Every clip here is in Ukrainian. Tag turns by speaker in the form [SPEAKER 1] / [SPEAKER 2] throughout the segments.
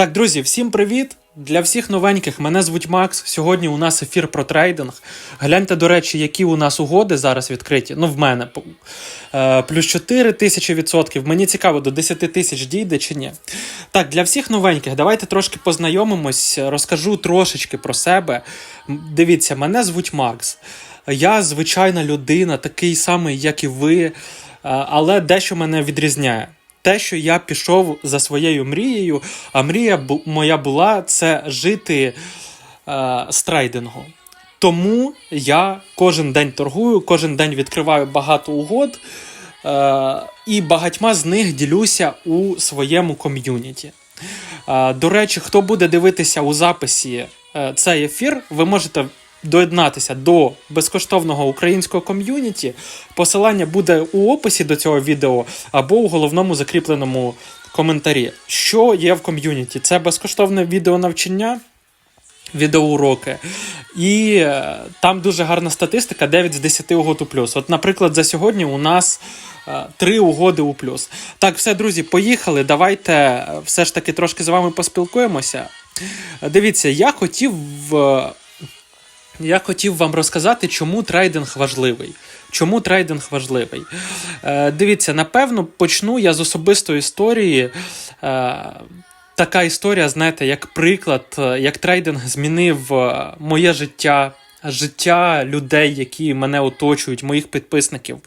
[SPEAKER 1] Так, друзі, всім привіт! Для всіх новеньких мене звуть Макс. Сьогодні у нас ефір про трейдинг. Гляньте, до речі, які у нас угоди зараз відкриті. Ну, в мене Е, плюс 4 тисячі відсотків. Мені цікаво, до 10 тисяч дійде чи ні. Так, для всіх новеньких, давайте трошки познайомимось, розкажу трошечки про себе. Дивіться, мене звуть Макс. Я звичайна людина, такий самий, як і ви, е, але дещо мене відрізняє. Те, що я пішов за своєю мрією, а мрія моя була це жити е, з трейдингу. Тому я кожен день торгую, кожен день відкриваю багато угод, е, і багатьма з них ділюся у своєму ком'юніті. Е, До речі, хто буде дивитися у записі е, цей ефір, ви можете доєднатися до безкоштовного українського ком'юніті. Посилання буде у описі до цього відео або у головному закріпленому коментарі. Що є в ком'юніті? Це безкоштовне відеонавчання відеоуроки. І е, там дуже гарна статистика 9 з 10 угод у плюс. От, наприклад, за сьогодні у нас е, 3 угоди у плюс. Так, все, друзі, поїхали. Давайте е, все ж таки трошки з вами поспілкуємося. Е, Дивіться, я хотів. Я хотів вам розказати, чому трейдинг важливий. Чому трейдинг важливий? Е, дивіться, напевно, почну я з особистої історії. Е, така історія, знаєте, як приклад, е, як трейдинг змінив е, моє життя, життя людей, які мене оточують, моїх підписників.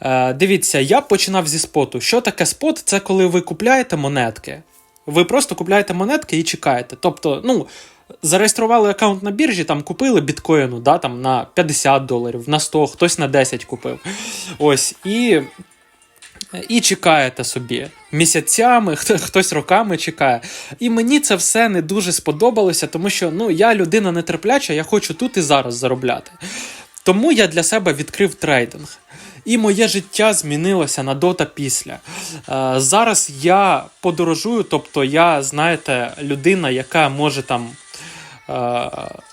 [SPEAKER 1] Е, Дивіться, я починав зі споту. Що таке спот? Це коли ви купляєте монетки. Ви просто купляєте монетки і чекаєте. Тобто, ну. Зареєстрували аккаунт на біржі, там купили біткоїну, да, там на 50 доларів, на 100, хтось на 10 купив. Ось, і і чекаєте собі місяцями, хтось роками чекає. І мені це все не дуже сподобалося, тому що ну, я людина нетерпляча, я хочу тут і зараз заробляти. Тому я для себе відкрив трейдинг. І моє життя змінилося на до та після. Е, зараз я подорожую, тобто я, знаєте, людина, яка може там.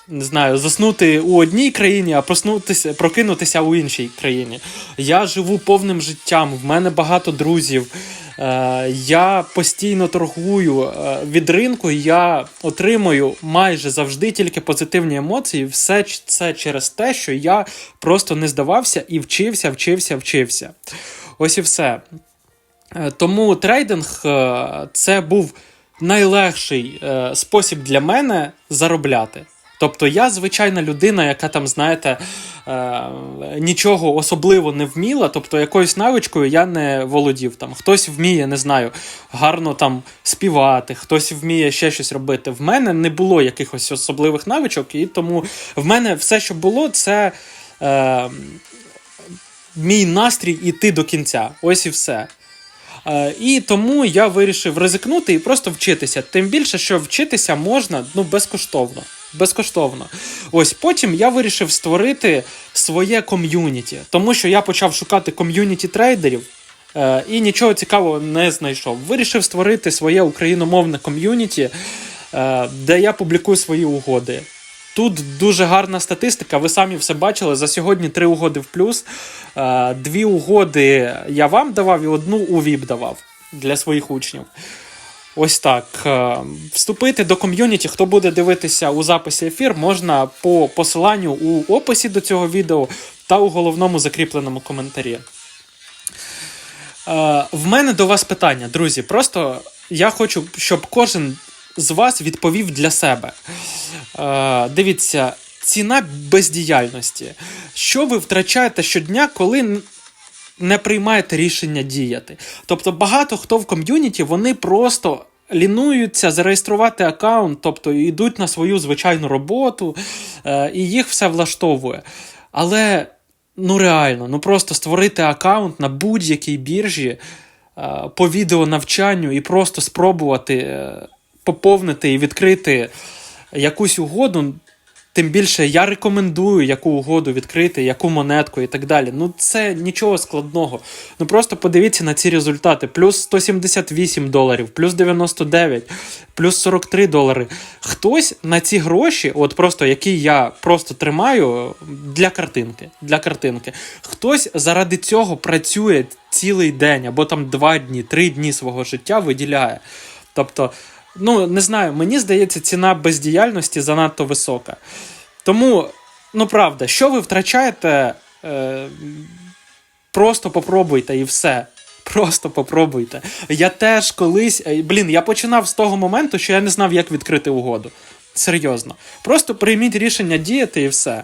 [SPEAKER 1] Не знаю, заснути у одній країні, а проснутися, прокинутися у іншій країні. Я живу повним життям, в мене багато друзів. Е, Я постійно торгую Е, від ринку. Я отримую майже завжди тільки позитивні емоції. Все це через те, що я просто не здавався і вчився, вчився, вчився. Ось і все. Е, Тому трейдинг це був найлегший е, спосіб для мене заробляти. Тобто я звичайна людина, яка там, знаєте, е, нічого особливо не вміла, тобто якоюсь навичкою я не володів. Там хтось вміє, не знаю, гарно там співати, хтось вміє ще щось робити. В мене не було якихось особливих навичок, і тому в мене все, що було, це е, мій настрій іти до кінця. Ось і все. Е, І тому я вирішив ризикнути і просто вчитися. Тим більше, що вчитися можна ну, безкоштовно. Безкоштовно. Ось потім я вирішив створити своє ком'юніті, тому що я почав шукати ком'юніті трейдерів е, і нічого цікавого не знайшов. Вирішив створити своє україномовне ком'юніті, е, де я публікую свої угоди. Тут дуже гарна статистика. Ви самі все бачили. За сьогодні три угоди в плюс. Е, Дві угоди я вам давав і одну у ВІП давав для своїх учнів. Ось так. Е, Вступити до ком'юніті, хто буде дивитися у записі ефір, можна по посиланню у описі до цього відео та у головному закріпленому коментарі. Е, В мене до вас питання, друзі. Просто я хочу, щоб кожен з вас відповів для себе. Е, Дивіться, ціна бездіяльності. Що ви втрачаєте щодня, коли не приймаєте рішення діяти? Тобто багато хто в ком'юніті вони просто. Лінуються зареєструвати аккаунт, тобто йдуть на свою звичайну роботу, е, і їх все влаштовує. Але ну реально, ну просто створити аккаунт на будь-якій біржі е, по відеонавчанню і просто спробувати е, поповнити і відкрити якусь угоду. Тим більше я рекомендую, яку угоду відкрити, яку монетку і так далі. Ну це нічого складного. Ну просто подивіться на ці результати: плюс 178 доларів, плюс 99, плюс 43 долари. Хтось на ці гроші, от просто які я просто тримаю для картинки. Для картинки. Хтось заради цього працює цілий день, або там два дні, три дні свого життя виділяє. Тобто ну, не знаю, мені здається, ціна бездіяльності занадто висока. Тому, ну правда, що ви втрачаєте, е, просто попробуйте і все. Просто попробуйте. Я теж колись. е, Блін, я починав з того моменту, що я не знав, як відкрити угоду. Серйозно. Просто прийміть рішення діяти і все.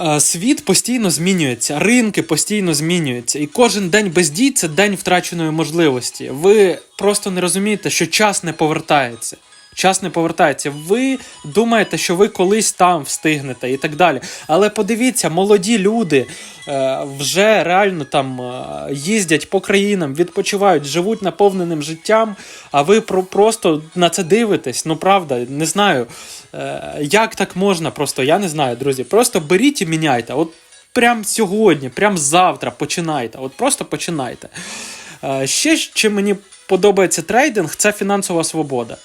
[SPEAKER 1] Е, Світ постійно змінюється, ринки постійно змінюються, і кожен день без дій це день втраченої можливості. Ви просто не розумієте, що час не повертається. Час не повертається. Ви думаєте, що ви колись там встигнете і так далі. Але подивіться, молоді люди е, вже реально там е, їздять по країнам, відпочивають, живуть наповненим життям. А ви про просто на це дивитесь. Ну правда, не знаю. Е, як так можна? Просто я не знаю, друзі. Просто беріть і міняйте. От прям сьогодні, прям завтра починайте. От просто починайте. Е, Ще чим мені подобається трейдинг, це фінансова свобода.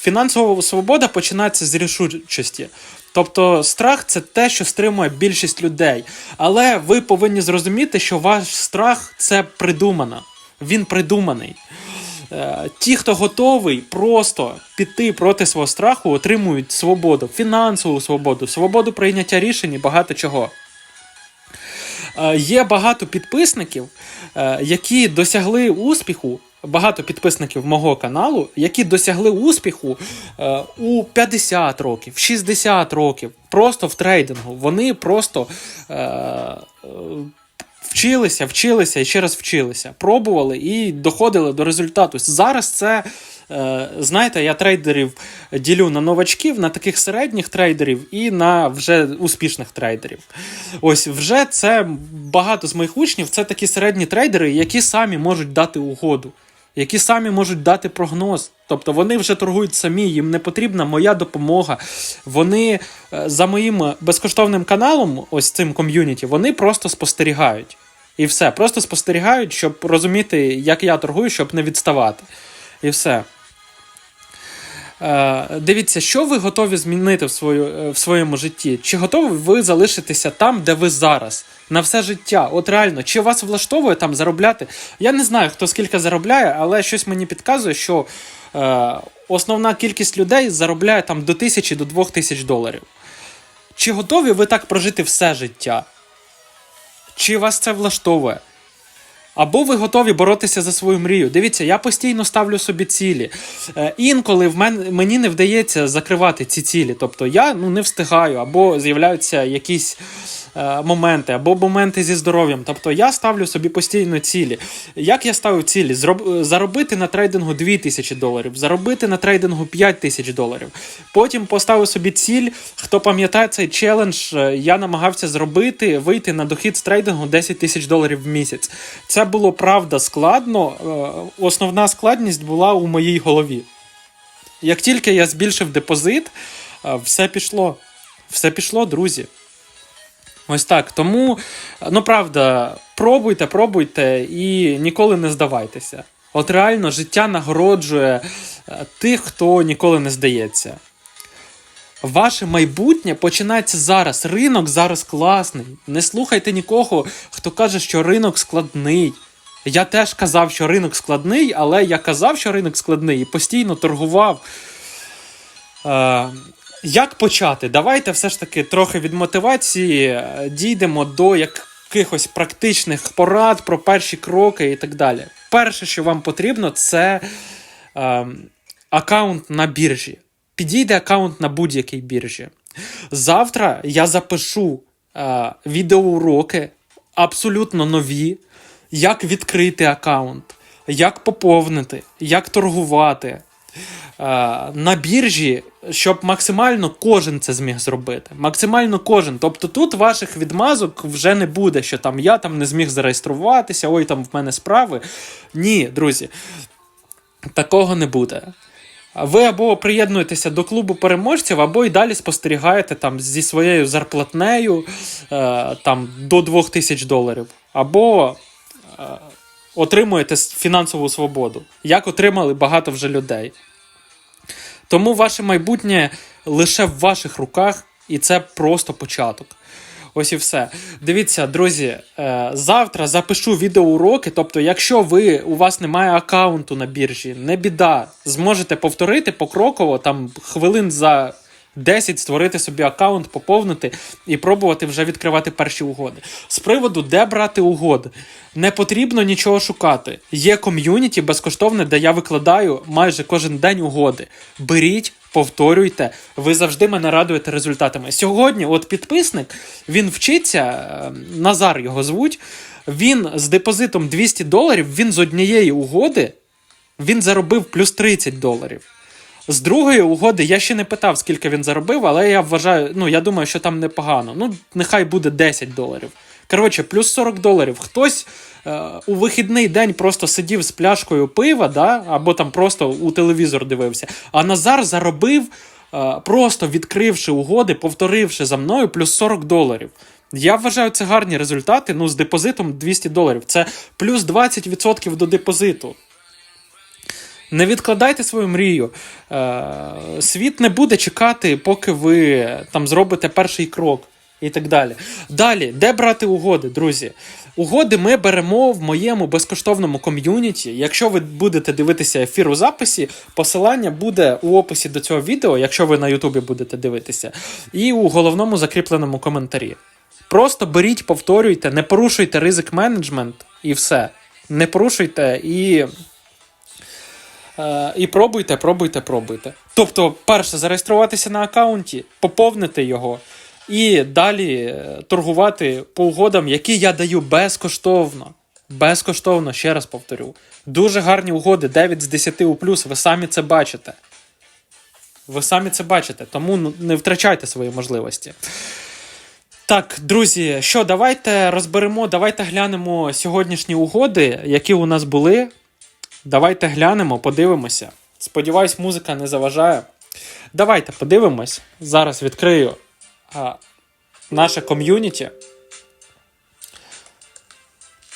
[SPEAKER 1] Фінансова свобода починається з рішучості. Тобто страх це те, що стримує більшість людей. Але ви повинні зрозуміти, що ваш страх це придумано. Він придуманий. Е, Ті, хто готовий просто піти проти свого страху, отримують свободу, фінансову свободу, свободу прийняття рішень і багато чого. Е, Є багато підписників, е, які досягли успіху. Багато підписників мого каналу, які досягли успіху е, у 50 років, 60 років, просто в трейдингу. Вони просто е, вчилися, вчилися і ще раз вчилися, пробували і доходили до результату. Зараз це, е, знаєте, я трейдерів ділю на новачків, на таких середніх трейдерів і на вже успішних трейдерів. Ось вже це багато з моїх учнів це такі середні трейдери, які самі можуть дати угоду. Які самі можуть дати прогноз. Тобто вони вже торгують самі, їм не потрібна моя допомога. Вони е, за моїм безкоштовним каналом, ось цим ком'юніті, вони просто спостерігають. І все. Просто спостерігають, щоб розуміти, як я торгую, щоб не відставати. І все. Е, Дивіться, що ви готові змінити в, свою, е, в своєму житті? Чи готові ви залишитися там, де ви зараз, на все життя? От реально, чи вас влаштовує там заробляти? Я не знаю, хто скільки заробляє, але щось мені підказує, що е, основна кількість людей заробляє там до тисячі до двох тисяч доларів. Чи готові ви так прожити все життя? Чи вас це влаштовує? Або ви готові боротися за свою мрію. Дивіться, я постійно ставлю собі цілі. Е, інколи в мен, мені не вдається закривати ці цілі. Тобто я ну, не встигаю, або з'являються якісь моменти, або моменти зі здоров'ям. Тобто я ставлю собі постійно цілі. Як я ставив цілі? Заробити на трейдингу 2000 доларів, заробити на трейдингу 5000 доларів. Потім поставив собі ціль. Хто пам'ятає цей челендж, е, я намагався зробити, вийти на дохід з трейдингу 10 тисяч доларів в місяць. Це було правда складно. Е, Основна складність була у моїй голові. Як тільки я збільшив депозит, е, все пішло. Все пішло, друзі. Ось так. Тому, ну правда, пробуйте, пробуйте і ніколи не здавайтеся. От реально життя нагороджує е, тих, хто ніколи не здається. Ваше майбутнє починається зараз. Ринок зараз класний. Не слухайте нікого, хто каже, що ринок складний. Я теж казав, що ринок складний, але я казав, що ринок складний і постійно торгував. Як почати? Давайте все ж таки трохи від мотивації е, дійдемо до якихось практичних порад про перші кроки і так далі. Перше, що вам потрібно, це е, аккаунт на біржі. Підійде аккаунт на будь-якій біржі. Завтра я запишу е, відеоуроки абсолютно нові, як відкрити аккаунт, як поповнити, як торгувати. Е, на біржі, щоб максимально кожен це зміг зробити. Максимально кожен. Тобто тут ваших відмазок вже не буде, що там я там не зміг зареєструватися, ой, там в мене справи. Ні, друзі, такого не буде. Ви або приєднуєтеся до клубу переможців, або й далі спостерігаєте там зі своєю зарплатнею е, там, до 2000 доларів, або е, отримуєте фінансову свободу, як отримали багато вже людей. Тому ваше майбутнє лише в ваших руках, і це просто початок. Ось і все. Дивіться, друзі, е, завтра запишу відеоуроки. Тобто, якщо ви у вас немає аккаунту на біржі, не біда, зможете повторити покроково там хвилин за 10 створити собі аккаунт, поповнити і пробувати вже відкривати перші угоди. З приводу, де брати угоди, не потрібно нічого шукати. Є ком'юніті безкоштовне, де я викладаю майже кожен день угоди. Беріть. Повторюйте, ви завжди мене радуєте результатами. Сьогодні, от підписник, він вчиться, е, Назар його звуть. Він з депозитом 200 доларів, він з однієї угоди він заробив плюс 30 доларів. З другої угоди я ще не питав, скільки він заробив, але я вважаю, ну я думаю, що там непогано. Ну, нехай буде 10 доларів. Коротше, плюс 40 доларів. Хтось е, у вихідний день просто сидів з пляшкою пива, да, або там просто у телевізор дивився. А Назар заробив, е, просто відкривши угоди, повторивши за мною, плюс 40 доларів. Я вважаю, це гарні результати. Ну, з депозитом 200 доларів. Це плюс 20% до депозиту. Не відкладайте свою мрію. Е, світ не буде чекати, поки ви там зробите перший крок і так далі. Далі, де брати угоди, друзі? Угоди ми беремо в моєму безкоштовному ком'юніті. Якщо ви будете дивитися ефір у записі, посилання буде у описі до цього відео, якщо ви на Ютубі будете дивитися, і у головному закріпленому коментарі. Просто беріть, повторюйте, не порушуйте ризик менеджмент і все. Не порушуйте і. Е, І пробуйте, пробуйте, пробуйте. Тобто, перше, зареєструватися на аккаунті, поповнити його, і далі е, торгувати по угодам, які я даю безкоштовно. Безкоштовно, ще раз повторю. Дуже гарні угоди, 9 з 10 у плюс, ви самі це бачите. Ви самі це бачите, тому ну, не втрачайте свої можливості. Так, друзі, що, давайте розберемо, давайте глянемо сьогоднішні угоди, які у нас були. Давайте глянемо, подивимося. Сподіваюсь, музика не заважає. Давайте подивимось. Зараз відкрию а, наше ком'юніті.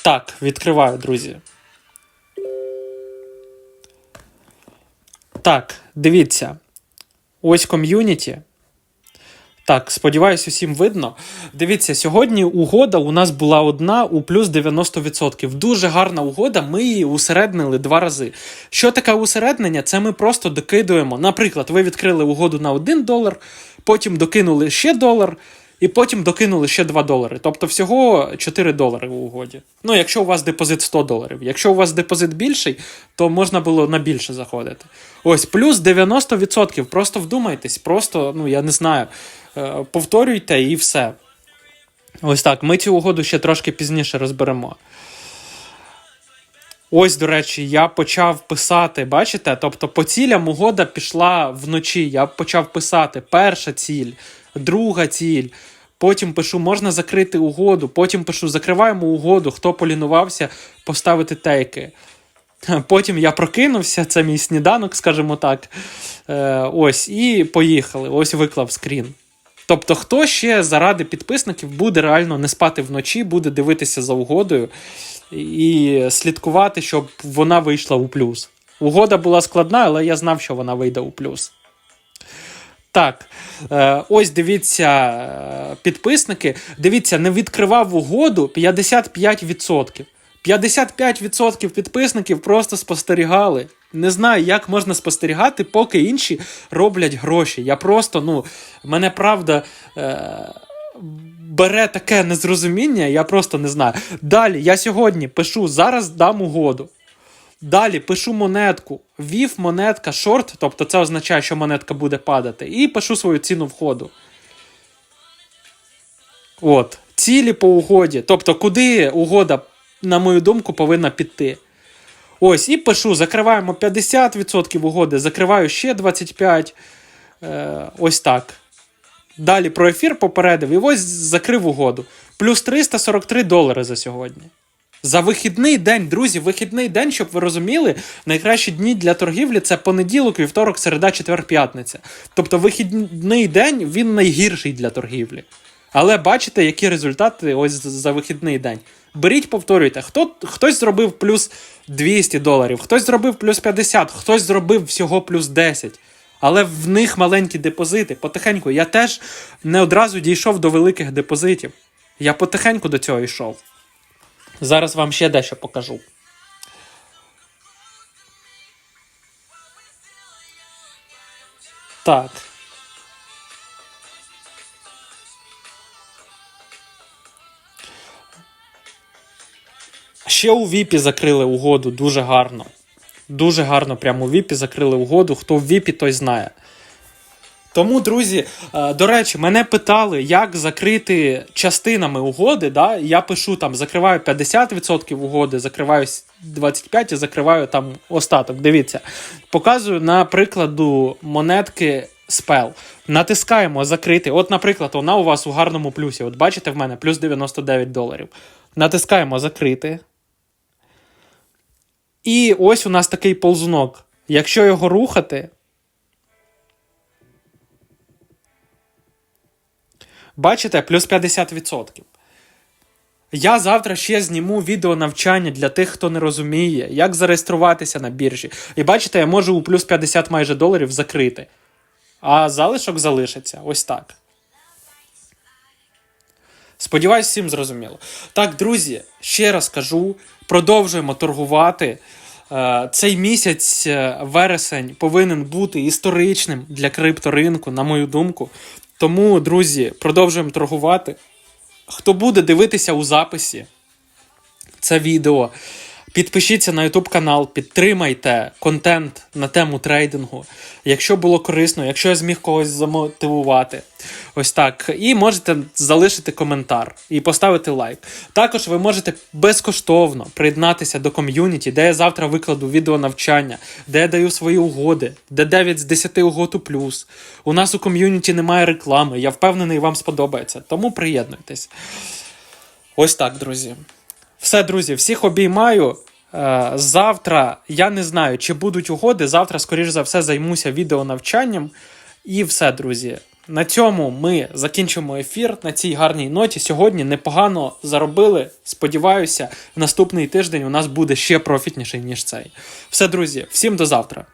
[SPEAKER 1] Так, відкриваю, друзі. Так, дивіться. Ось ком'юніті. Так, сподіваюсь, усім видно. Дивіться, сьогодні угода у нас була одна у плюс 90%. Дуже гарна угода, ми її усереднили два рази. Що таке усереднення? Це ми просто докидуємо. Наприклад, ви відкрили угоду на 1 долар, потім докинули ще долар, і потім докинули ще 2 долари. Тобто всього 4 долари в угоді. Ну, якщо у вас депозит 100 доларів. Якщо у вас депозит більший, то можна було на більше заходити. Ось, плюс 90%. Просто вдумайтесь, просто, ну я не знаю. Е, повторюйте і все. Ось так. Ми цю угоду ще трошки пізніше розберемо. Ось, до речі, я почав писати, бачите? Тобто, по цілям угода пішла вночі. Я почав писати перша ціль, друга ціль. Потім пишу, можна закрити угоду. Потім пишу, закриваємо угоду, хто полінувався поставити тейки. Потім я прокинувся, це мій сніданок, скажімо так. Е, Ось, і поїхали. Ось виклав скрін. Тобто, хто ще заради підписників буде реально не спати вночі, буде дивитися за угодою і слідкувати, щоб вона вийшла у плюс. Угода була складна, але я знав, що вона вийде у плюс. Так, е, ось дивіться, е, підписники. Дивіться, не відкривав угоду 55%. 55% підписників просто спостерігали. Не знаю, як можна спостерігати, поки інші роблять гроші. Я просто, ну, мене правда е- бере таке незрозуміння, я просто не знаю. Далі я сьогодні пишу, зараз дам угоду. Далі пишу монетку. Вів монетка шорт, тобто це означає, що монетка буде падати. І пишу свою ціну входу. От. Цілі по угоді. Тобто, куди угода, на мою думку, повинна піти. Ось, і пишу: закриваємо 50% угоди, закриваю ще 25%. Е, Ось так. Далі про ефір попередив і ось закрив угоду. Плюс 343 долари за сьогодні. За вихідний день, друзі, вихідний день, щоб ви розуміли, найкращі дні для торгівлі це понеділок, вівторок, середа, четвер, п'ятниця. Тобто вихідний день він найгірший для торгівлі. Але бачите, які результати ось за вихідний день. Беріть, повторюйте, хто, хтось зробив плюс 200 доларів, хтось зробив плюс 50, хтось зробив всього плюс 10. Але в них маленькі депозити. Потихеньку я теж не одразу дійшов до великих депозитів. Я потихеньку до цього йшов. Зараз вам ще дещо покажу. Так. Ще у Віпі закрили угоду дуже гарно. Дуже гарно прямо у Віпі закрили угоду. Хто в Віпі, той знає. Тому, друзі, е, до речі, мене питали, як закрити частинами угоди. Да? Я пишу там, закриваю 50% угоди, закриваю 25% і закриваю там остаток. Дивіться, показую на прикладу монетки Spell. Натискаємо закрити. От, наприклад, вона у вас у гарному плюсі. От бачите, в мене плюс 99 доларів. Натискаємо закрити. І ось у нас такий ползунок. Якщо його рухати. Бачите, плюс 50%. Я завтра ще зніму відео навчання для тих, хто не розуміє, як зареєструватися на біржі. І бачите, я можу у плюс 50 майже доларів закрити. А залишок залишиться. Ось так. Сподіваюсь, всім зрозуміло. Так, друзі, ще раз кажу: продовжуємо торгувати. Е, Цей місяць, е, вересень, повинен бути історичним для крипторинку, на мою думку. Тому, друзі, продовжуємо торгувати. Хто буде дивитися у записі це відео, підпишіться на YouTube канал, підтримайте контент на тему трейдингу. Якщо було корисно, якщо я зміг когось замотивувати. Ось так. І можете залишити коментар і поставити лайк. Також ви можете безкоштовно приєднатися до ком'юніті, де я завтра викладу відео навчання, де я даю свої угоди, де 9 з 10 угод у плюс. У нас у ком'юніті немає реклами. Я впевнений, вам сподобається. Тому приєднуйтесь. Ось так, друзі. Все, друзі, всіх обіймаю. Е, Завтра я не знаю, чи будуть угоди. Завтра, скоріш за все, займуся відеонавчанням. І все, друзі. На цьому ми закінчимо ефір на цій гарній ноті. Сьогодні непогано заробили. Сподіваюся, наступний тиждень у нас буде ще профітніший, ніж цей. Все, друзі, всім до завтра.